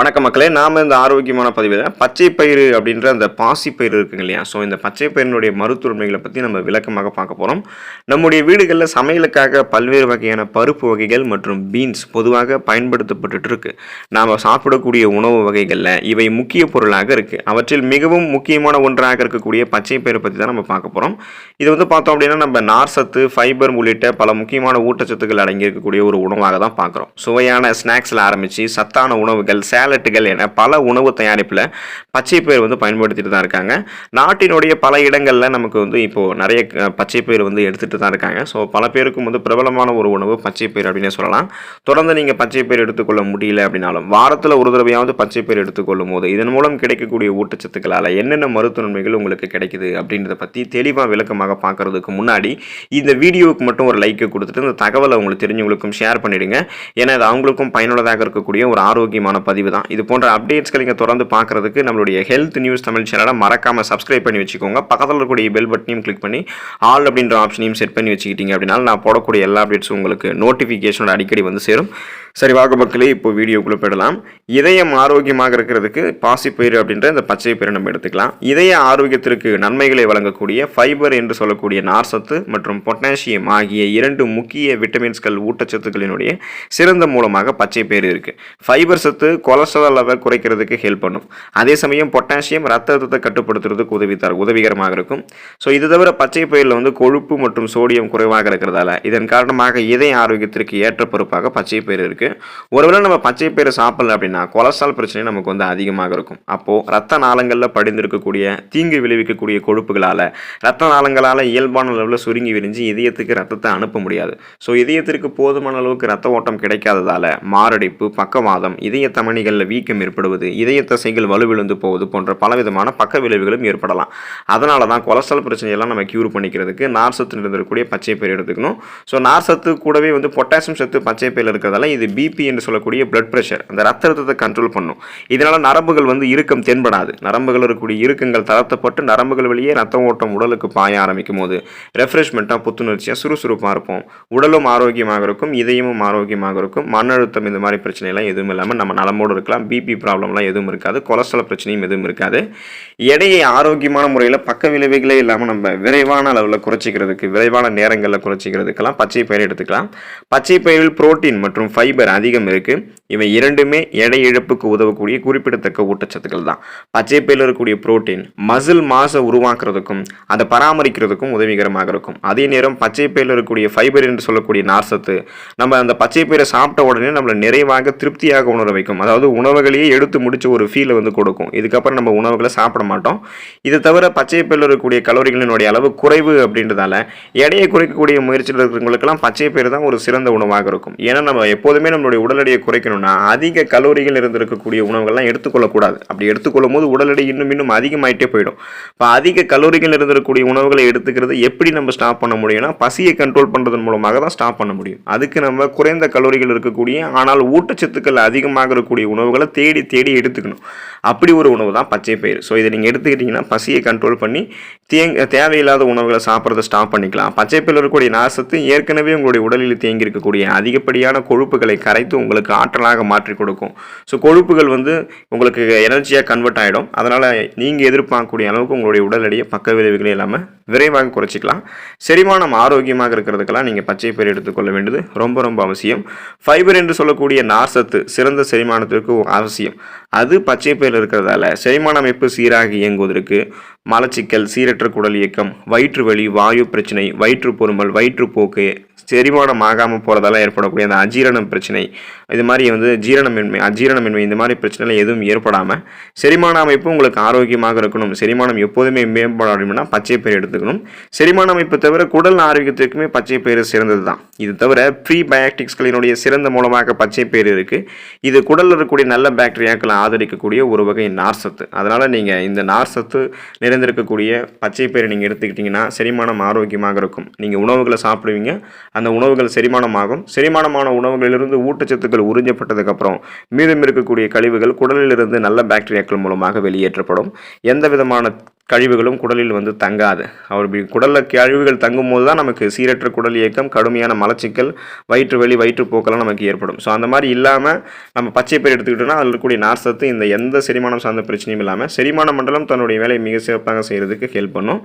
வணக்கம் மக்களே நாம் இந்த ஆரோக்கியமான பதிவில் பச்சை பயிறு அப்படின்ற அந்த பாசி பயிறு இருக்குங்க இல்லையா? ஸோ இந்த பச்சை பயிரினுடைய மருத்துவமைகளை பற்றி நம்ம விளக்கமாக பார்க்க போகிறோம் நம்முடைய வீடுகளில் சமையலுக்காக பல்வேறு வகையான பருப்பு வகைகள் மற்றும் பீன்ஸ் பொதுவாக பயன்படுத்தப்பட்டுட்டு இருக்கு. நாம் சாப்பிடக்கூடிய உணவு வகைகளில் இவை முக்கிய பொருளாக இருக்குது அவற்றில் மிகவும் முக்கியமான ஒன்றாக இருக்கக்கூடிய பச்சை பயிறு பற்றி தான் நம்ம பார்க்க போகிறோம் இது வந்து பார்த்தோம் அப்படின்னா நம்ம நார் சத்து ஃபைபர் உள்ளிட்ட பல முக்கியமான ஊட்டச்சத்துக்கள் அடங்கியிருக்கக்கூடிய ஒரு உணவாக தான் பார்க்குறோம். சுவையான ஸ்நாக்ஸில் ஆரம்பித்து சத்தான உணவுகள் சேலட்டுகள் என பல உணவு தயாரிப்பில் பச்சை பயிர் வந்து பயன்படுத்திட்டு தான் இருக்காங்க. நாட்டினுடைய பல இடங்களில் நமக்கு வந்து இப்போது நிறைய அஹ், பச்சை பயிர் வந்து எடுத்துகிட்டு தான் இருக்காங்க. ஸோ பல பேருக்கும் வந்து பிரபலமான ஒரு உணவு பச்சை பயிர் சொல்லலாம். தொடர்ந்து நீங்கள் பச்சை பயிர் எடுத்துக்கொள்ள முடியல அப்படின்னாலும் வாரத்தில் ஒரு தடவையாவது பச்சை பயிர் எடுத்துக்கொள்ளும் போது இதன் மூலம் கிடைக்கக்கூடிய ஊட்டச்சத்துக்களால் என்னென்ன மருத்துவ நன்மைகள் உங்களுக்கு கிடைக்குது அப்படின்றத பற்றி தெளிவாக விளக்கமாக பார்க்கறதுக்கு முன்னாடி இந்த வீடியோவுக்கு மட்டும் ஒரு லைக்கை கொடுத்துட்டு இந்த தகவலை உங்களுக்கு தெரிஞ்சவங்களுக்கும் ஷேர் பண்ணிவிடுங்க ஏன்னா அது அவங்களுக்கும் பயனுள்ளதாக இருக்கக்கூடிய ஒரு ஆரோக்கியமான பதிவு தான். இது போன்ற அப்டேட்ஸ்களை நீங்கள் தொடர்ந்து பார்க்கறதுக்கு நம்மளுடைய ஹெல்த் நியூஸ் தமிழ் சேனலை மறக்காமல் சப்ஸ்கிரைப் பண்ணி வச்சுக்கோங்க. பக்கத்தில் இருக்கக்கூடிய பெல் பட்டனையும் கிளிக் பண்ணி ஆல் அப்படின்ற ஆப்ஷனையும் செட் பண்ணி வச்சுக்கிட்டீங்க அப்படின்னா நான் போடக்கூடிய எல்லா அப்டேட்ஸும் உங்களுக்கு நோட்டிஃபிகேஷனோட அடிக்கடி வந்து சேரும். சரி வாங்க மக்களே இப்போ வீடியோக்குள்ளே போயிடலாம். இதயம் ஆரோக்கியமாக இருக்கிறதுக்கு பாசிப்பயிறு அப்படின்ற இந்த பச்சை பயிரை நம்ம எடுத்துக்கலாம். இதய ஆரோக்கியத்திற்கு நன்மைகளை வழங்கக்கூடிய ஃபைபர் என்று சொல்லக்கூடிய நார்சத்து மற்றும் பொட்டாசியம் ஆகிய இரண்டு முக்கிய விட்டமின்ஸ்கள் ஊட்டச்சத்துக்களினுடைய சிறந்த மூலமாக பச்சை பயிறு இருக்கு. ஃபைபர் சத்து கொலஸ்ட்ரால் லெவல் குறைக்கிறதுக்கு ஹெல்ப் பண்ணும். அதே சமயம் பொட்டாசியம் ரத்த அழுத்தத்தை கட்டுப்படுத்துறதுக்கு உதவி தர உதவிகரமாக இருக்கும். ஸோ இது தவிர பச்சை பயிரில் வந்து கொழுப்பு மற்றும் சோடியம் குறைவாக இருக்கிறதால இதன் காரணமாக இதய ஆரோக்கியத்திற்கு ஏற்ற பொறுப்பாக பச்சை பயிறு இருக்கு. ஒருவேளை நம்ம பச்சை பயிரை சாப்பிடல அப்படின்னா கொலஸ்ட்ரால் பிரச்சனை நமக்கு வந்து அதிகமாக இருக்கும். அப்போ ரத்த நாளங்களில் படிந்திருக்கக்கூடிய தீங்கு விளைவிக்கக்கூடிய கொழுப்புகளால் ரத்த நாளங்களால் இயல்பான அளவில் சுருங்கி விரிஞ்சு இதயத்துக்கு ரத்தத்தை அனுப்ப முடியாது. ஸோ இதயத்திற்கு போதுமான அளவுக்கு ரத்த ஓட்டம் கிடைக்காததால மாரடைப்பு பக்கவாதம் இதய தமணிகளில் வீக்கம் ஏற்படுவது இதய தசைகள் வலுவிழுந்து போவது போன்ற பலவிதமான பக்க விளைவுகளும் ஏற்படலாம். அதனால தான் கொலஸ்ட்ரால் பிரச்சனையெல்லாம் நம்ம க்யூர் பண்ணிக்கிறதுக்கு நார் சத்து இருந்திருக்கக்கூடிய பச்சை பயிர் எடுத்துக்கணும். ஸோ நார் சத்து கூடவே வந்து பொட்டாசியம் சத்து பச்சை பயிர் இருக்கிறதால இது பிபி என்று சொல்லக்கூடிய பிளட் ப்ரெஷர் அந்த ரத்த அழுத்தத்தை கண்ட்ரோல் பண்ணும். இதனால் நரம்புகள் வந்து இறுக்கம் தென்படாது. நரம்புகள் இருக்கக்கூடிய இறுக்கங்கள் தளர்த்தப்பட்டு நரம்புகள் வழியே ரத்த ஓட்டம் உடலுக்கு பாய ஆரம்பிக்கும் போது ரெஃப்ரெஷ்மெண்ட்டாக புத்துணர்ச்சியாக சுறுசுறுப்பாக இருப்போம். உடலும் ஆரோக்கியமாக இருக்கும் இதயமும் ஆரோக்கியமாக இருக்கும். மன அழுத்தம் இந்த மாதிரி பிரச்சனைலாம் எதுவும் இல்லாமல் நம்ம நலமோடு இருக்கலாம். பிபி ப்ராப்ளம்லாம் எதுவும் இருக்காது. கொலஸ்ட்ரால் பிரச்சனையும் எதுவும் இருக்காது. எடையை ஆரோக்கியமான முறையில் பக்க விளைவுகளே இல்லாமல் நம்ம விரைவான அளவில் குறைச்சிக்கிறதுக்கு விரைவான நேரங்களில் குறைச்சிக்கிறதுக்கெல்லாம் பச்சை பயிர் எடுத்துக்கலாம். பச்சை பயிரில் புரோட்டீன் மற்றும் ஃபைபர் அதிகம் இருக்குது இவை இரண்டுமே எடை இழப்புக்கு உதவக்கூடிய குறிப்பிடத்தக்க ஊட்டச்சத்துக்கள் தான். பச்சை பயிரில் இருக்கக்கூடிய புரோட்டீன் மசில் மாசை உருவாக்குறதுக்கும் அதை பராமரிக்கிறதுக்கும் உதவிகரமாக இருக்கும். அதே நேரம் பச்சை பயிரில் இருக்கக்கூடிய ஃபைபர் என்று சொல்லக்கூடிய நார்சத்து நம்ம அந்த பச்சை பயிரை சாப்பிட்ட உடனே நம்மளை நிறைவாக திருப்தியாக உணர வைக்கும். அதாவது உணவுகளையே எடுத்து முடிச்ச ஒரு ஃபீலை வந்து கொடுக்கும். இதுக்கப்புறம் நம்ம உணவுகளை சாப்பிட மாட்டோம். இது தவிர பச்சை பயிரில் இருக்கக்கூடிய கலோரிகளினுடைய அளவு குறைவு அப்படின்றதால எடையை குறைக்கக்கூடிய முயற்சியில் இருக்கிறவங்களுக்கெல்லாம் பச்சை பயிர் தான் ஒரு சிறந்த உணவாக இருக்கும். ஏன்னா நம்ம எப்போதுமே நம்மளுடைய உடல் எடையை குறைக்கணும்னா அதிக கலோரிகள் இருந்திருக்கக்கூடிய உணவுகள்லாம் எடுத்துக்கொள்ளக்கூடாது. அப்படி எடுத்துக்கொள்ளும் போது உடல் எடை இன்னும் இன்னும் அதிகமாயிட்டே போயிடும். இப்போ அதிக கலோரிகள் இருந்திருக்கக்கூடிய உணவுகளை எடுத்துக்கிறது எப்படி நம்ம ஸ்டாப் பண்ண முடியும்னா பசியை கண்ட்ரோல் பண்ணுறதன் மூலமாக தான் ஸ்டாப் பண்ண முடியும். அதுக்கு நம்ம குறைந்த கலோரிகள் இருக்கக்கூடிய ஆனால் ஊட்டச்சத்துக்கள் அதிகமாக இருக்கக்கூடிய உணவுகளை தேடி தேடி எடுத்துக்கணும். அப்படி ஒரு உணவு தான் பச்சை பயிர் ஸோ இதை நீங்கள் எடுத்துக்கிட்டிங்கன்னா பசியை கண்ட்ரோல் பண்ணி தேங்க தேவையில்லாத உணவுகளை சாப்பிட்றத ஸ்டாப் பண்ணிக்கலாம். பச்சை பயிர் இருக்கக்கூடிய நாசத்து ஏற்கனவே உங்களுடைய உடலில் தேங்கி இருக்கக்கூடிய அதிகப்படியான கொழுப்புகளை கரைத்து உங்களுக்கு ஆற்றலாக மாற்றி கொடுக்கும். ஸோ கொழுப்புகள் வந்து உங்களுக்கு எனர்ஜியாக கன்வெர்ட் ஆகிடும் அதனால் நீங்கள் எதிர்பார்க்கக்கூடிய அளவுக்கு உங்களுடைய உடல் எடையை பக்க விளைவுகளே இல்லாமல் விரைவாக குறைச்சிக்கலாம். செரிமானம் ஆரோக்கியமாக இருக்கிறதுக்கெல்லாம் நீங்கள் பச்சை பயிர் எடுத்துக்கொள்ள வேண்டியது ரொம்ப ரொம்ப அவசியம். ஃபைபர் என்று சொல்லக்கூடிய நார்சத்து சிறந்த செரிமானத்திற்கு அவசியம். அது பச்சை பயிரில் இருக்கிறதால செரிமான அமைப்பு சீராக இயங்குவதற்கு மலச்சிக்கல் சீரற்ற குடல் இயக்கம் வயிற்று வலி வாயு பிரச்சனை வயிற்று பொறுமல் வயிற்றுப்போக்கு செரிமானம் ஆகாமல் போகிறதால ஏற்படக்கூடிய அந்த அஜீரணம் பிரச்சனை. இது மாதிரி வந்து ஜீரணமின்மை அஜீரணமின்மை இந்த மாதிரி பிரச்சனைகள் எதுவும் ஏற்படாமல் செரிமான அமைப்பு உங்களுக்கு ஆரோக்கியமாக இருக்கணும். செரிமானம் எப்போதுமே மேம்படணும்னா பச்சை பயிர் எடுத்துக்கணும். செரிமான அமைப்பு தவிர குடல் ஆரோக்கியத்திற்குமே பச்சை பயிர் சிறந்தது தான். இது தவிர ப்ரீ பயாட்டிக்ஸ்களினுடைய சிறந்த மூலமாக பச்சை பயிர் இருக்குது இது குடலில் இருக்கக்கூடிய நல்ல பாக்டீரியாக்களை ஆதரிக்கக்கூடிய ஒரு வகை நார்சத்து அதனால் நீங்கள் இந்த நார்சத்து நிறைந்திருக்கக்கூடிய பச்சை பயிரை நீங்கள் எடுத்துக்கிட்டிங்கன்னா செரிமானம் ஆரோக்கியமாக இருக்கும். நீங்கள் உணவுகளை சாப்பிடுவீங்க. அந்த உணவுகள் செரிமானமாகும். செரிமானமான உணவுகளிலிருந்து ஊட்டச்சத்துக்கள் உறிஞ்சப்பட்டதுக்கப்புறம் மீதம் இருக்கக்கூடிய கழிவுகள் குடலிலிருந்து நல்ல பாக்டீரியாக்கள் மூலமாக வெளியேற்றப்படும். எந்த விதமான கழிவுகளும் குடலில் வந்து தங்காது. அவர் இப்படி குடலில் கழிவுகள் தங்கும் போது தான் நமக்கு சீரற்ற குடல் இயக்கம் கடுமையான மலச்சிக்கல் வயிற்று வலி வயிற்றுப்போக்கெல்லாம் நமக்கு ஏற்படும். ஸோ அந்த மாதிரி இல்லாமல் நம்ம பச்சை பயிர் எடுத்துக்கிட்டோம்னா அதில் இருக்கக்கூடிய நார் சத்து இந்த எந்த செரிமானம் சார்ந்த பிரச்சனையும் இல்லாமல் செரிமான மண்டலம் தன்னுடைய வேலையை மிக சிறப்பாக செய்கிறதுக்கு ஹெல்ப் பண்ணும்.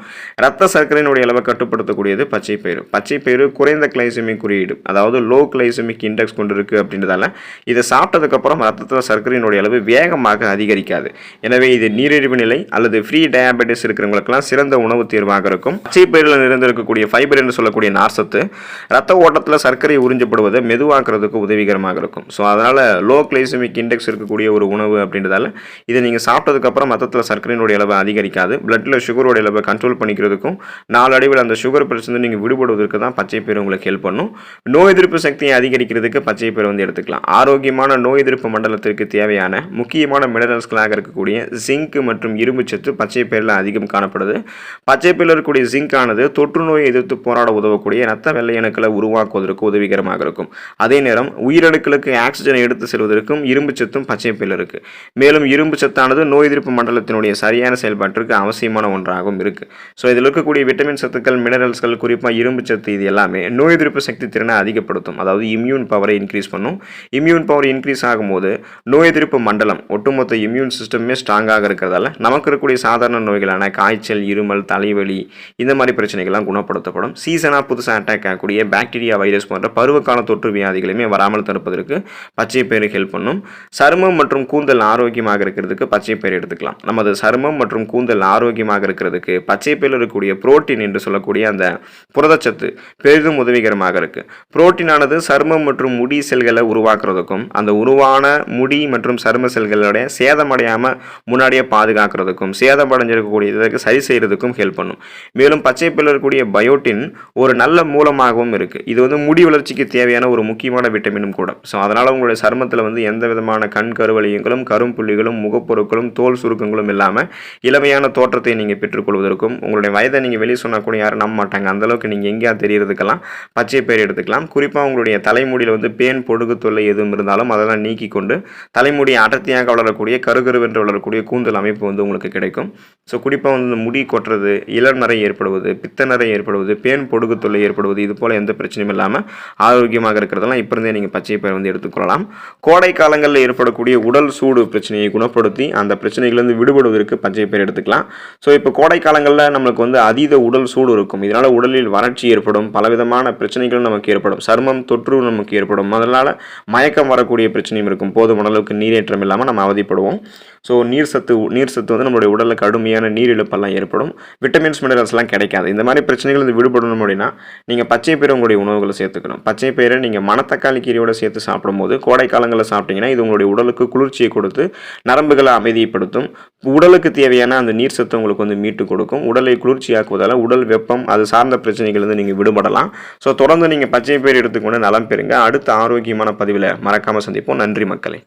ரத்த சர்க்கரையினுடைய அளவை கட்டுப்படுத்தக்கூடியது பச்சை பயிறு. பச்சை பயிறு குறைந்த கிளைசமிக் குறியீடு அதாவது லோ கிளைசமிக் இண்டெக்ஸ் கொண்டு இருக்குது அப்படின்றதால இதை சாப்பிட்டதுக்கப்புறம் ரத்தத்தில் சர்க்கரையினுடைய அளவு வேகமாக அதிகரிக்காது. எனவே இது நீரிழிவு நிலை அல்லது ஃப்ரீ டயபெட்டிஸ் இருக்கிறவங்களுக்குலாம் சிறந்த உணவு தேர்வாக இருக்கும். பச்சை பயிரில் நிறைந்திருக்கக்கூடிய ஃபைபர் என்று சொல்லக்கூடிய நார்சத்து ரத்த ஓட்டத்தில் சர்க்கரை உறிஞ்சப்படுவதை மெதுவாக்குறதுக்கு உதவிகரமாக இருக்கும். ஸோ அதனால் லோ கிளைசமிக் இண்டெக்ஸ் இருக்கக்கூடிய ஒரு உணவு அப்படின்றதால இதை நீங்கள் சாப்பிட்டதுக்கப்புறம் மொத்தத்தில் சர்க்கரையினுடைய அளவு அதிகரிக்காது. பிளட்டில் சுகரோட அளவை கண்ட்ரோல் பண்ணிக்கிறதுக்கும் நாளடைவில் அந்த சுகர் பிரச்சனை நீங்கள் விடுபடுவதற்கு தான் பச்சை பயிர் உங்களுக்கு ஹெல்ப் பண்ணும். நோய் எதிர்ப்பு சக்தியை அதிகரிக்கிறதுக்கு பச்சை பயிர் வந்து எடுத்துக்கலாம். ஆரோக்கியமான நோய் எதிர்ப்பு மண்டலத்திற்கு தேவையான முக்கியமான மினரல்ஸ்களாக இருக்கக்கூடிய ஜிங்க் மற்றும் இரும்பு சத்து பச்சை பயிரில் அதிகம் காணப்படுது. பச்சை இருக்கக்கூடிய ஜிங்க் ஆனது தொற்று நோயை எதிர்த்து போராட உதவக்கூடிய நத்த வெள்ளையணுக்களை உருவாக்குவதற்கு உதவிகரமாக இருக்கும். அதே நேரம் உயிரணுக்களுக்கு ஆக்சிஜனை எடுத்து செல்வதற்கும் இரும்பு சத்தும் பச்சை பயிரில் இருக்கு. மேலும் இரும்பு சத்தானது நோய் எதிர்ப்பு மண்டலத்தினுடைய சரியான செயல்பாட்டிற்கு அவசியமான ஒன்றாகவும் இருக்கு. ஸோ இதில் இருக்கக்கூடிய விட்டமின் சத்துக்கள் மினரல்ஸ்கள் குறிப்பாக இரும்பு சத்து இது எல்லாமே நோய் எதிர்ப்பு சக்தி திறனை அதிகப்படுத்தும். அதாவது இம்யூன் பவரை இன்க்ரீஸ் பண்ணும். இம்யூன் பவர் இன்க்ரீஸ் ஆகும்போது நோய் எதிர்ப்பு மண்டலம் ஒட்டுமொத்த இம்யூன் சிஸ்டமே ஸ்ட்ராங்காக இருக்கிறதால நமக்கு இருக்கக்கூடிய சாதாரண நோய்கள் பிரச்சனைகளான காய்ச்சல் இருமல் தலைவலி இந்த மாதிரி பிரச்சனைகள்லாம் குணப்படுத்தப்படும். சீசனாக புதுசாக அட்டாக் ஆகக்கூடிய பாக்டீரியா வைரஸ் போன்ற பருவகால தொற்று வியாதிகளையுமே வராமல் தடுப்பதற்கு பச்சை பயிறு ஹெல்ப் பண்ணும். சருமம் மற்றும் கூந்தல் ஆரோக்கியமாக இருக்கிறதுக்கு பச்சை பயிர் எடுத்துக்கலாம். நமது சருமம் மற்றும் கூந்தல் ஆரோக்கியமாக இருக்கிறதுக்கு பச்சை பயிரில் இருக்கக்கூடிய புரோட்டீன் என்று சொல்லக்கூடிய அந்த புரதச்சத்து பெரிதும் உதவிகரமாக இருக்கு. புரோட்டீனானது சருமம் மற்றும் முடி செல்களை உருவாக்குறதுக்கும் அந்த உருவான முடி மற்றும் சரும செல்களுடைய சேதமடையாமல் முன்னாடியே பாதுகாக்கிறதுக்கும் சேதமடைஞ்சிருக்கக்கூடியதற்கு சரி செய்கிறதுக்கும் ஹெல்ப் பண்ணும். மேலும் பச்சை பயிரில் இருக்கக்கூடிய பயோட்டின் ஒரு நல்ல மூலமாகவும் இருக்குது இது வந்து முடி வளர்ச்சிக்கு தேவையான ஒரு முக்கியமான விட்டமினும் கூட. ஸோ அதனால் உங்களுடைய சருமத்தில் வந்து எந்த விதமான கண் கருவலியங்களும் கரும்புள்ளிகளும் முகப்பொருட்களும் தோல் சுருக்கங்களும் இல்லாமல் இளமையான தோற்றத்தை நீங்கள் பெற்றுக்கொள்வதற்கும் உங்களுடைய வயதை நீங்கள் வெளியே சொன்னால் கூட யாரும் நம்ப மாட்டாங்க. அந்தளவுக்கு நீங்கள் எங்கேயா தெரியறதுக்கெல்லாம் பச்சை பயிர் எடுத்துக்கலாம். குறிப்பாக உங்களுடைய தலைமுடியில் வந்து பேன் பொடுகு தொல்லை எதுவும் இருந்தாலும் அதெல்லாம் நீக்கி கொண்டு தலைமுடியை அடர்த்தியாக வளரக்கூடிய கருகருவென்று வளரக்கூடிய கூந்தல் அமைப்பு வந்து உங்களுக்கு கிடைக்கும். ஸோ குறிப்பாக வந்து இந்த முடி கொட்டுறது இளநரை ஏற்படுவது பித்தநரை ஏற்படுவது பேன் பொடுகு தொல்லை ஏற்படுவது இது போல் எந்த பிரச்சனையும் இல்லாமல் ஆரோக்கியமாக இருக்கிறதெல்லாம் இப்போ இருந்தே நீங்கள் பச்சை பயிர் வந்து எடுத்துக்கொள்ளலாம். கோடை காலங்களில் ஏற்படக்கூடிய உடல் சூடு பிரச்சனையை குணப்படுத்தி அந்த பிரச்சனைகளிலிருந்து விடுபடுவதற்கு பச்சை பயிர் எடுத்துக்கலாம். ஸோ இப்போ கோடை காலங்களில் நம்மளுக்கு வந்து அதீத உடல் சூடு இருக்கும். இதனால் உடலில் வறட்சி ஏற்படும் பலவிதமான பிரச்சனைகள் நமக்கு ஏற்படும். சருமம் தொற்று நமக்கு ஏற்படும். அதனால் மயக்கம் வரக்கூடிய பிரச்சனையும் இருக்கும். போதுமான அளவுக்கு நீரேற்றம் இல்லாமல் நம்ம அவதிப்படுவோம். ஸோ நீர் சத்து நீர் சத்து வந்து நம்மளுடைய உடலில் கடுமையான நீர் இழப்பெல்லாம் ஏற்படும். விட்டமின்ஸ் மினரல்ஸ்லாம் கிடைக்காது. இந்த மாதிரி பிரச்சனைகள் இருந்து விடுபடணும் அப்படின்னா நீங்கள் பச்சை பயிரை உங்களுடைய உணவுகளை சேர்த்துக்கணும். பச்சை பயிரை நீங்கள் மணத்தக்காளி கீரையோட சேர்த்து சாப்பிடும்போது கோடை காலங்களில் சாப்பிட்டீங்கன்னா இது உங்களுடைய உடலுக்கு குளிர்ச்சியை கொடுத்து நரம்புகளை அமைதிப்படுத்தும். உடலுக்கு தேவையான அந்த நீர் சத்து உங்களுக்கு வந்து மீட்டு கொடுக்கும். உடலை குளிர்ச்சியாக்குவதால் உடல் வெப்பம் அது சார்ந்த பிரச்சனைகள் வந்து நீங்கள் விடுபடலாம். ஸோ தொடர்ந்து நீங்கள் பச்சை பயிர் எடுத்துக்கொண்டு நலம் பெறுங்க. அடுத்த ஆரோக்கியமான பதிவில் மறக்காமல் சந்திப்போம். நன்றி மக்களே.